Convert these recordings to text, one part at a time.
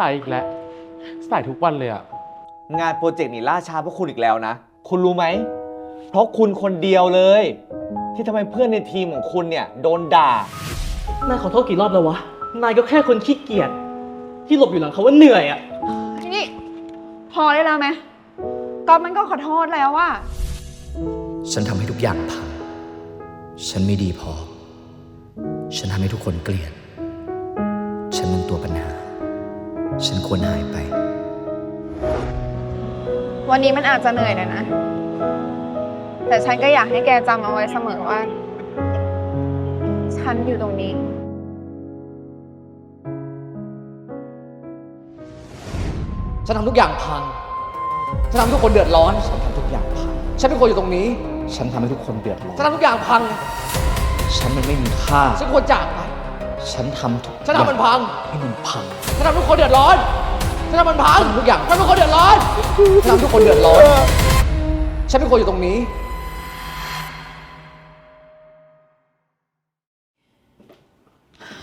สายอีกแล้วสายทุกวันเลยอะงานโปรเจกต์นี่ล่าช้าเพราะคุณอีกแล้วนะ คุณรู้ไหม เพราะคุณคนเดียวเลย ที่ทำไมเพื่อนในทีมของคุณเนี่ยโดนด่า นายขอโทษกี่รอบแล้ววะ นายก็แค่คนขี้เกียจที่หลบอยู่หลังเขาว่าเหนื่อยอะนี่ พอได้แล้วไหมก๊อฟมันก็ขอโทษแล้วว่า ฉันทำให้ทุกอย่างพัง ฉันไม่ดีพอ ฉันทำให้ทุกคนเกลียด ฉันเป็นตัวปัญหา ฉันควรหายไป วันนี้มันอาจจะเหนื่อยหน่อยนะ แต่ฉันก็อยากให้แกจำเอาไว้เสมอว่า ฉันอยู่ตรงนี้ ฉันทำทุกอย่างพัง ฉันทำให้ทุกคนเดือดร้อน ฉันทำทุกอย่างพัง ฉันเป็นคนอยู่ตรงนี้ ฉันทำให้ทุกคนเดือดร้อน ฉันทำทุกอย่างพัง ฉันมันไม่มีค่า ฉันควรจากไป ฉันทำทุกฉันทำมันพัง ให้มันพัง ฉันทำให้ทุกคนเดือดร้อน ฉันทำมันพังทุกอย่างฉันทำให้ทุกคนเดือดร้อน ฉันทำให้ทุกคนเดือดร้อน ฉันเป็นคนอยู่ตรงนี้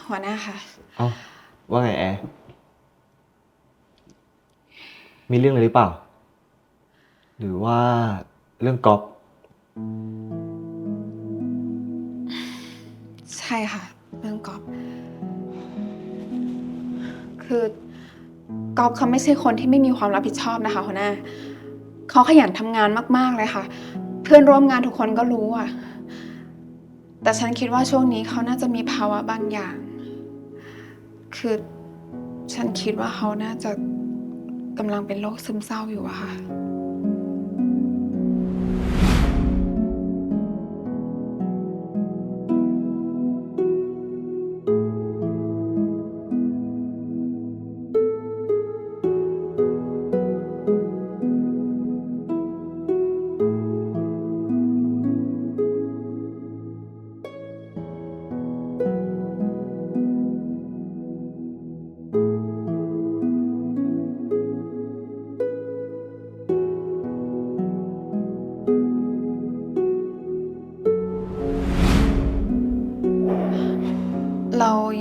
หัวหน้าค่ะ เอ้าว่าไงแอร์มีเรื่องอะไรหรือเปล่า หรือว่าเรื่องก๊อฟใช่ค่ะ เรื่องก๊อฟคือก๊อฟเขาไม่ใช่คนที่ไม่มีความรับผิดชอบนะคะหัวหน้าเขาขยันทำงานมาก ๆ เลยค่ะ เพื่อนร่วมงานทุกคนก็รู้อะแต่ฉันคิดว่าช่วงนี้เขาน่าจะมีภาวะบางอย่าง คือฉันคิดว่าเขาน่าจะกำลังเป็นโรคซึมเศร้าอยู่อะค่ะ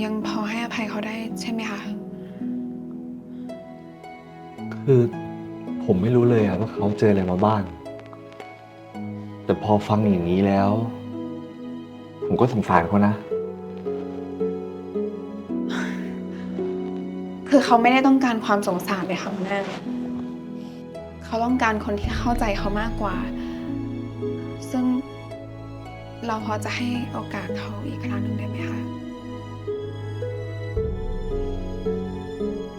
ยังพอให้อภัยเขาได้ใช่ไหมคะ คือผมไม่รู้เลยอะว่าเขาเจออะไรมาบ้าง แต่พอฟังอย่างนี้แล้ว ผมก็สงสารเขานะ คือเขาไม่ได้ต้องการความสงสารเลยค่ะหัวหน้าเขาต้องการคนที่เข้าใจเขามากกว่า ซึ่งเราพอจะให้โอกาสเขาอีกครั้งหนึ่งได้ไหมคะ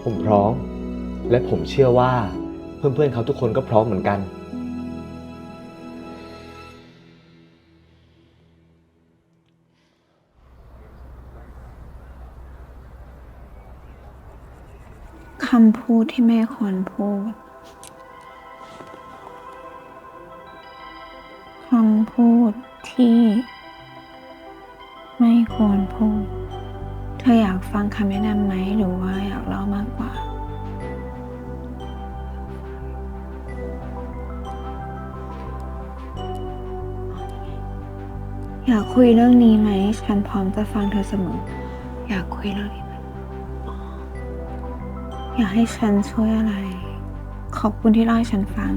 ผมพร้อม และผมเชื่อว่าเพื่อนๆเขาทุกคนก็พร้อมเหมือนกัน คำพูดที่ไม่ควรพูด คำพูดที่ไม่ควรพูด ฟังคำแนะนำไหมหรือว่าอยากเล่ามากกว่า อยากคุยเรื่องนี้ไหม ฉันพร้อมจะฟังเธอเสมอ อยากคุยเรื่องนี้ไหมอยากให้ฉันช่วยอะไร ขอบคุณที่เล่าให้ฉันฟัง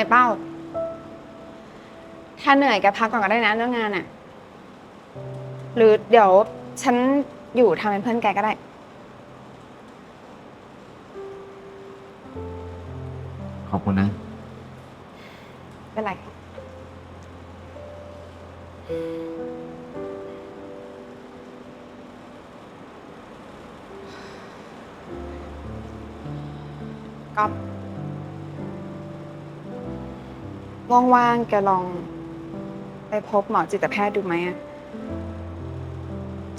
อยเป้า ถ้าเหนื่อยแกพักก่อนก็ได้นะเรื่องงานอะหรือเดี๋ยวฉันอยู่ทำเป็นเพื่อนแกก็ได้ ขอบคุณนะ เป็นไร ก๊อฟ ว่างๆแกลอง ไปพบหมอจิตแพทย์ดูไหมอะ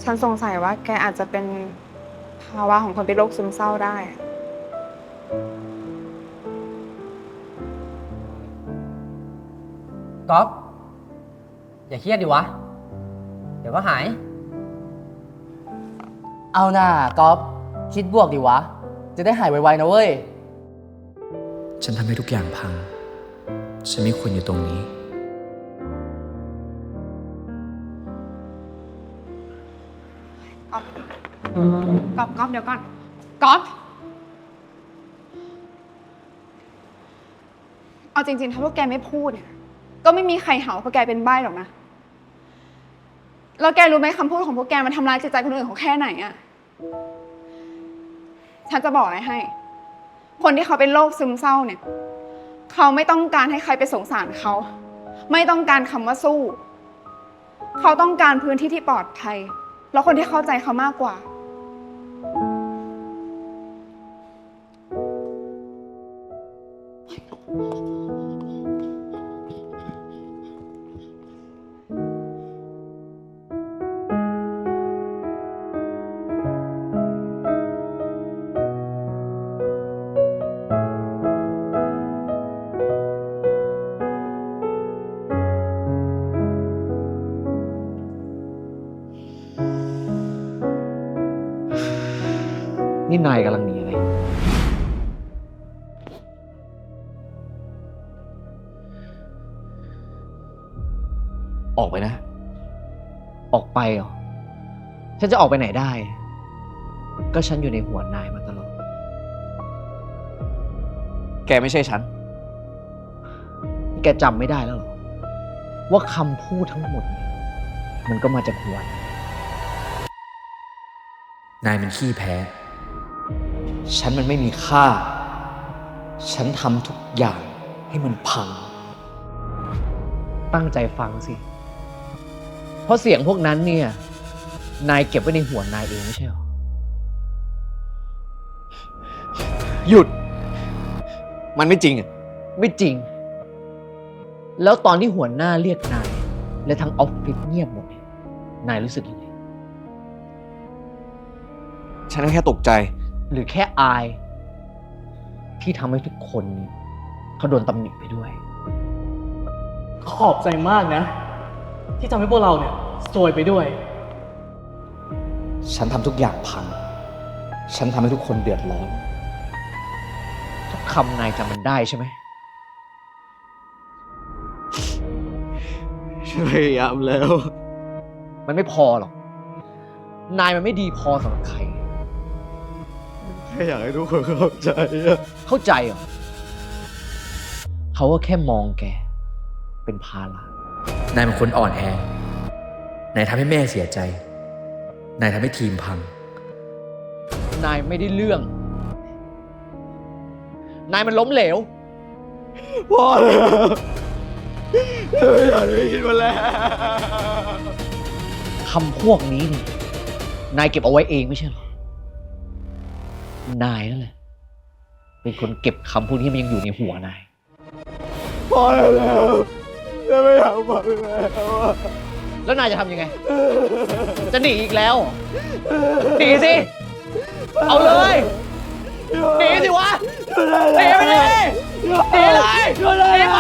ฉันสงสัยว่าแกอาจจะเป็นภาวะของคนเป็นโรคซึมเศร้าได้อะก๊อฟอย่าเครียดดิวะ เดี๋ยวก็หาย เอาหน่าก๊อฟคิดบวกดิวะ จะได้หายไวๆนะเว้ย ฉันทำให้ทุกอย่างพัง ฉันไม่ควรอยู่ตรงนี้ ก๊อฟก๊อฟก๊อฟเดี๋ยวก่อน ก๊อฟเอาจริงๆ ถ้าพวกแกไม่พูดเนี่ยก็ไม่มีใครหาว่าพวกแกเป็นใบ้หรอกนะ แล้วแกรู้ไหมคำพูดของพวกแกมันทำร้ายจิตใจคนอื่นเขาแค่ไหนอะฉันจะบอกอะไรให้ คนที่เขาเป็นโรคซึมเศร้าเนี่ย เขาไม่ต้องการให้ใครไปสงสารเขา ไม่ต้องการคำว่าสู้ เขาต้องการพื้นที่ที่ปลอดภัย แล้วคนที่เข้าใจเขามากกว่า นี่นายกำลังหนีอะไร ออกไปนะ ออกไปเหรอ ฉันจะออกไปไหนได้ ก็ฉันอยู่ในหัวนายมาตลอด แกไม่ใช่ฉัน แกจำไม่ได้แล้วเหรอ ว่าคำพูดทั้งหมดเนี่ยมันก็มาจากหัวนายนายเป็นขี้แพ้ ฉันมันไม่มีค่า ฉันทำทุกอย่างให้มันพัง ตั้งใจฟังสิ เพราะเสียงพวกนั้นเนี่ย นายเก็บไว้ในหัวนายเองไม่ใช่หรอ หยุด มันไม่จริงอะไม่จริง แล้วตอนที่หัวหน้าเรียกนาย และทั้งออฟฟิศเงียบหมดเนี่ยนายรู้สึกยังไง ฉันแค่ตกใจ หรือแค่อาย ที่ทำให้ทุกคนเนี่ยเขาโดนตำหนิไปด้วย ขอบใจมากนะ ที่ทำให้พวกเราเนี่ยซวยไปด้วย ฉันทำทุกอย่างพัง ฉันทำให้ทุกคนเดือดร้อน ทุกคำนายจำมันได้ใช่ไหมพยายามแล้ว มันไม่พอหรอก นายมันไม่ดีพอสำหรับใคร แค่อยากให้ทุกคนเข้าใจอะเข้าใจเหรอเขาก็แค่มองแก เป็นภาระ นายเป็นคนอ่อนแอ นายทำให้แม่เสียใจ นายทำให้ทีมพัง นายไม่ได้เรื่อง นายมันล้มเหลวพอแล้วไม่อยากได้ยินมาแล้ว คำพวกนี้เนี่ยนายเก็บเอาไว้เองไม่ใช่เหรอ นายนั่นแหละเป็นคนเก็บคำพวกนี้ให้มันยังอยู่ในหัวนาย พอแล้วจะไม่อยากฟังแล้วอะแล้วนายจะทำยังไง จะหนีอีกแล้วเหรอหนีสิ เอาเลยหนีสิวะหนีไปเลยหนีเลยหนีไป